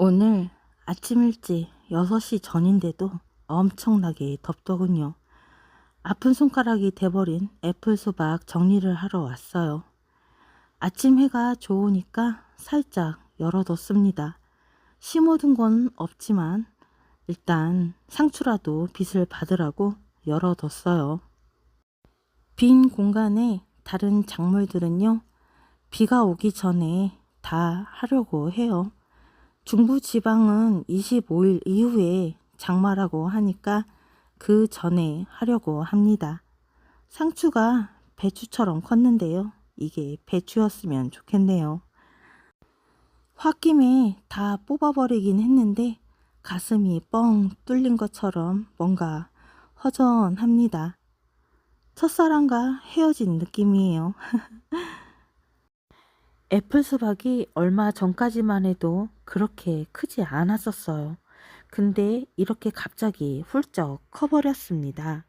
오늘 아침 일찍 6시 전인데도 엄청나게 덥더군요. 아픈 손가락이 돼버린 애플 수박 정리를 하러 왔어요. 아침 해가 좋으니까 살짝 열어뒀습니다. 심어둔 건 없지만 일단 상추라도 빛을 받으라고 열어뒀어요. 빈 공간에 다른 작물들은요, 비가 오기 전에 다 하려고 해요. 중부 지방은 25일 이후에 장마라고 하니까 그 전에 하려고 합니다. 상추가 배추처럼 컸는데요. 이게 배추였으면 좋겠네요. 홧김에 다 뽑아버리긴 했는데 가슴이 뻥 뚫린 것처럼 뭔가 허전합니다. 첫사랑과 헤어진 느낌이에요. 애플 수박이 얼마 전까지만 해도 그렇게 크지 않았었어요. 근데 이렇게 갑자기 훌쩍 커버렸습니다.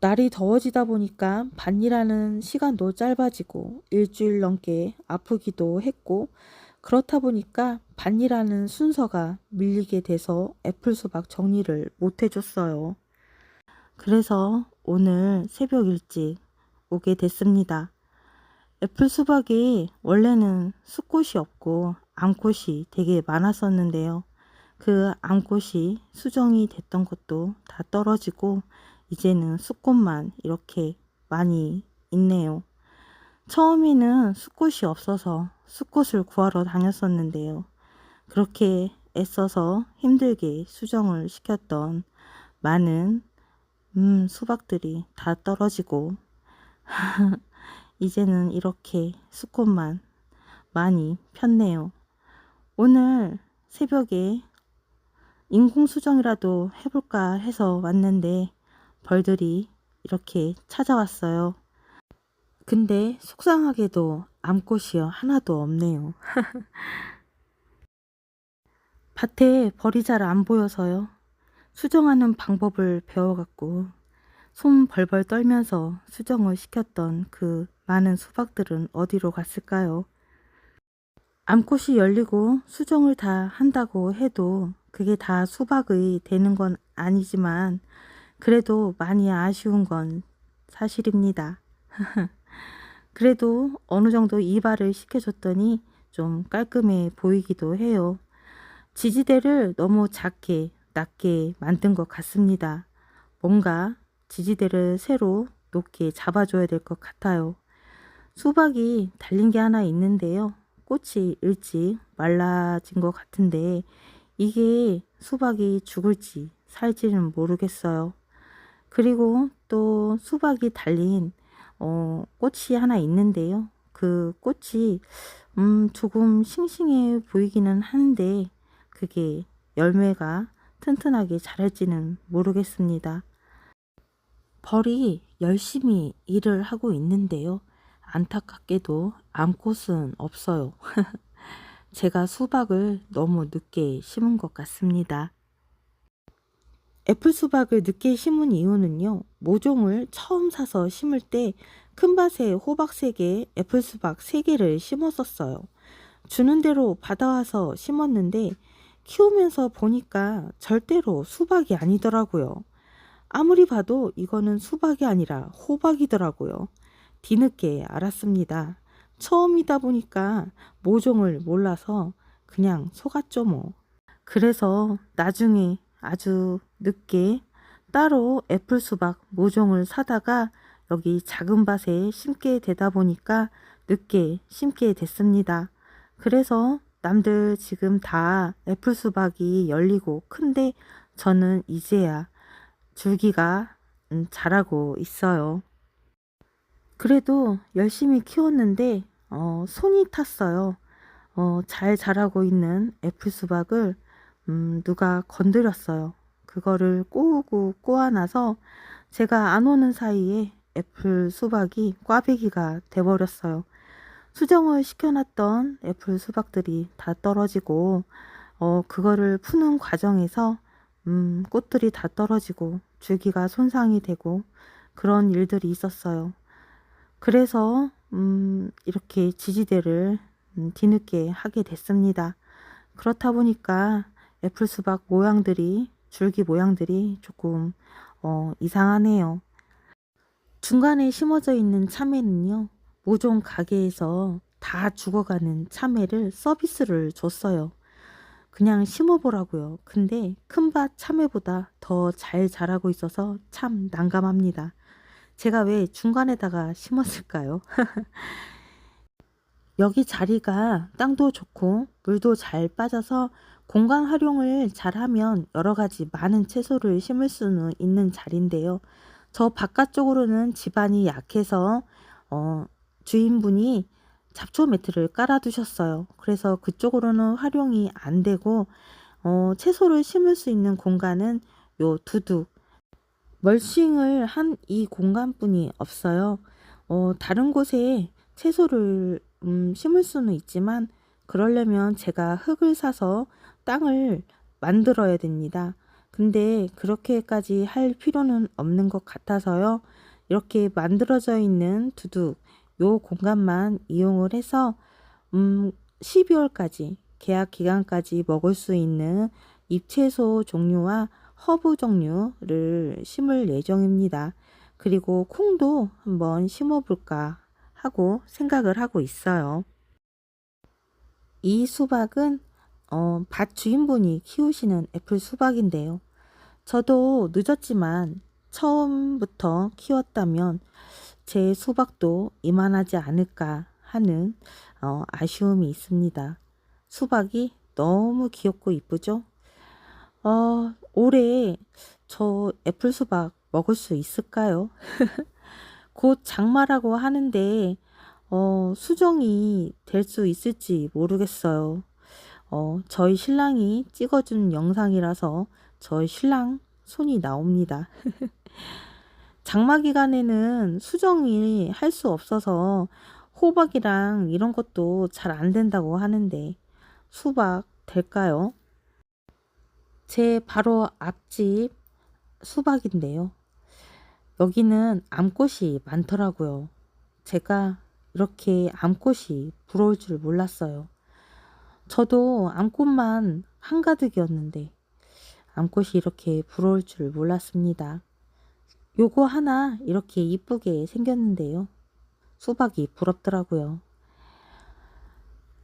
날이 더워지다 보니까 반일하는 시간도 짧아지고 일주일 넘게 아프기도 했고 그렇다 보니까 반일하는 순서가 밀리게 돼서 애플 수박 정리를 못 해줬어요. 그래서 오늘 새벽 일찍 오게 됐습니다. 애플 수박이 원래는 수꽃이 없고 암꽃이 되게 많았었는데요. 그 암꽃이 수정이 됐던 것도 다 떨어지고 이제는 수꽃만 이렇게 많이 있네요. 처음에는 수꽃이 없어서 수꽃을 구하러 다녔었는데요. 그렇게 애써서 힘들게 수정을 시켰던 많은 음, 수박들이 다 떨어지고 이제는 이렇게 수컷만 많이 폈네요. 오늘 새벽에 인공수정이라도 해볼까 해서 왔는데 벌들이 이렇게 찾아왔어요. 근데 속상하게도 암꽃이요 하나도 없네요. 밭에 벌이 잘 안 보여서요. 수정하는 방법을 배워갖고 손 벌벌 떨면서 수정을 시켰던 그 많은 수박들은 어디로 갔을까요? 암꽃이 열리고 수정을 다 한다고 해도 그게 다 수박의 되는 건 아니지만 그래도 많이 아쉬운 건 사실입니다. 그래도 어느 정도 이발을 시켜줬더니 좀 깔끔해 보이기도 해요. 지지대를 너무 작게 낮게 만든 것 같습니다. 뭔가 지지대를 새로 높게 잡아줘야 될 것 같아요. 수박이 달린 게 하나 있는데요. 꽃이 일찍 말라진 것 같은데 이게 수박이 죽을지 살지는 모르겠어요. 그리고 또 수박이 달린 어, 꽃이 하나 있는데요. 그 꽃이 음, 조금 싱싱해 보이기는 하는데 그게 열매가 튼튼하게 자랄지는 모르겠습니다. 벌이 열심히 일을 하고 있는데요. 안타깝게도 암꽃은 없어요. 제가 수박을 너무 늦게 심은 것 같습니다. 애플 수박을 늦게 심은 이유는요. 모종을 처음 사서 심을 때 큰 밭에 호박 3개, 애플 수박 3개를 심었었어요. 주는 대로 받아와서 심었는데 키우면서 보니까 절대로 수박이 아니더라고요. 아무리 봐도 이거는 수박이 아니라 호박이더라고요. 뒤늦게 알았습니다. 처음이다 보니까 모종을 몰라서 그냥 속았죠 뭐. 그래서 나중에 아주 늦게 따로 애플 수박 모종을 사다가 여기 작은 밭에 심게 되다 보니까 늦게 심게 됐습니다. 그래서 남들 지금 다 애플 수박이 열리고 큰데 저는 이제야 줄기가 음, 자라고 있어요. 그래도 열심히 키웠는데 어, 손이 탔어요. 어, 잘 자라고 있는 애플 수박을 음, 누가 건드렸어요. 그거를 꼬우고 꼬아놔서 제가 안 오는 사이에 애플 수박이 꽈배기가 돼버렸어요. 수정을 시켜놨던 애플 수박들이 다 떨어지고 어, 그거를 푸는 과정에서 음, 꽃들이 다 떨어지고 줄기가 손상이 되고 그런 일들이 있었어요. 그래서 음, 이렇게 지지대를 음, 뒤늦게 하게 됐습니다. 그렇다 보니까 애플 수박 모양들이 줄기 모양들이 조금 어, 이상하네요. 중간에 심어져 있는 참외는요. 모종 가게에서 다 죽어가는 참외를 서비스를 줬어요. 그냥 심어보라고요. 근데 큰밭 참외보다 더 잘 자라고 있어서 참 난감합니다. 제가 왜 중간에다가 심었을까요? 여기 자리가 땅도 좋고 물도 잘 빠져서 공간 활용을 잘하면 여러 가지 많은 채소를 심을 수는 있는 자리인데요. 저 바깥쪽으로는 집안이 약해서 어, 주인분이 잡초 매트를 깔아두셨어요. 그래서 그쪽으로는 활용이 안 되고 어, 채소를 심을 수 있는 공간은 요 두둑 멀싱을 한 이 공간뿐이 없어요. 어, 다른 곳에 채소를 음, 심을 수는 있지만 그러려면 제가 흙을 사서 땅을 만들어야 됩니다. 근데 그렇게까지 할 필요는 없는 것 같아서요. 이렇게 만들어져 있는 두둑 요 공간만 이용을 해서 음, 12월까지 계약 기간까지 먹을 수 있는 잎채소 종류와 허브 종류를 심을 예정입니다. 그리고 콩도 한번 심어볼까 하고 생각을 하고 있어요. 이 수박은 어, 밭 주인분이 키우시는 애플 수박인데요. 저도 늦었지만 처음부터 키웠다면 제 수박도 이만하지 않을까 하는 어, 아쉬움이 있습니다. 수박이 너무 귀엽고 이쁘죠? 어, 올해 저 애플 수박 먹을 수 있을까요? 곧 장마라고 하는데 어, 수정이 될 수 있을지 모르겠어요. 어, 저희 신랑이 찍어준 영상이라서 저희 신랑 손이 나옵니다. 장마 기간에는 수정이 할 수 없어서 호박이랑 이런 것도 잘 안 된다고 하는데 수박 될까요? 제 바로 앞집 수박인데요. 여기는 암꽃이 많더라고요. 제가 이렇게 암꽃이 부러울 줄 몰랐어요. 저도 암꽃만 한가득이었는데 암꽃이 이렇게 부러울 줄 몰랐습니다. 요거 하나 이렇게 이쁘게 생겼는데요. 수박이 부럽더라고요.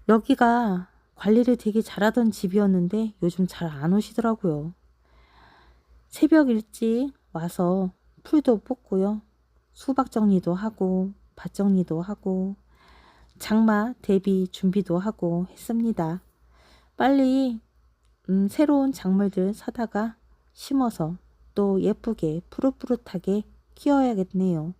여기가 관리를 되게 잘하던 집이었는데 요즘 잘 안 오시더라고요. 새벽 일찍 와서 풀도 뽑고요. 수박 정리도 하고 밭 정리도 하고 장마 대비 준비도 하고 했습니다. 빨리 음, 새로운 작물들 사다가 심어서 또 예쁘게 푸릇푸릇하게 키워야겠네요.